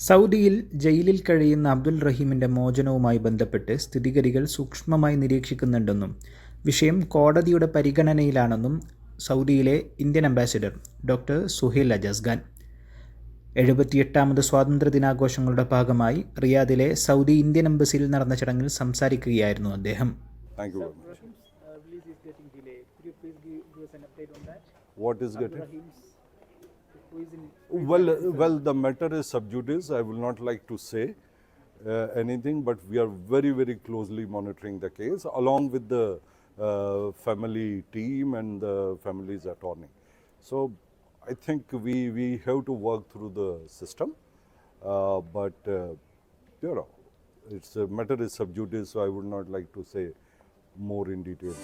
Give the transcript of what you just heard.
സൗദിയിൽ ജയിലിൽ കഴിയുന്ന അബ്ദുൽ റഹീമിന്റെ മോചനവുമായി ബന്ധപ്പെട്ട് സ്ഥിതിഗതികൾ സൂക്ഷ്മമായി നിരീക്ഷിക്കുന്നുണ്ടെന്നും വിഷയം കോടതിയുടെ പരിഗണനയിലാണെന്നും സൗദിയിലെ Indian ambassador doctor Suhel Ajaz Khan എഴുപത്തിയെട്ടാമത് സ്വാതന്ത്ര്യ ദിനാഘോഷങ്ങളുടെ ഭാഗമായി റിയാദിലെ സൗദി ഇന്ത്യൻ എംബസിയിൽ നടന്ന ചടങ്ങിൽ സംസാരിക്കുകയായിരുന്നു അദ്ദേഹം? What is Abdul getting? Rahim's, who is in, Well, well, the matter is sub judice. I will not like to say uh, anything, but we are very, very closely monitoring the case along with the uh, family team and the family's attorney. So, I think we we have to work through the system, uh, but uh, you know, it's a matter is sub judice, so I would not like to say more in detail.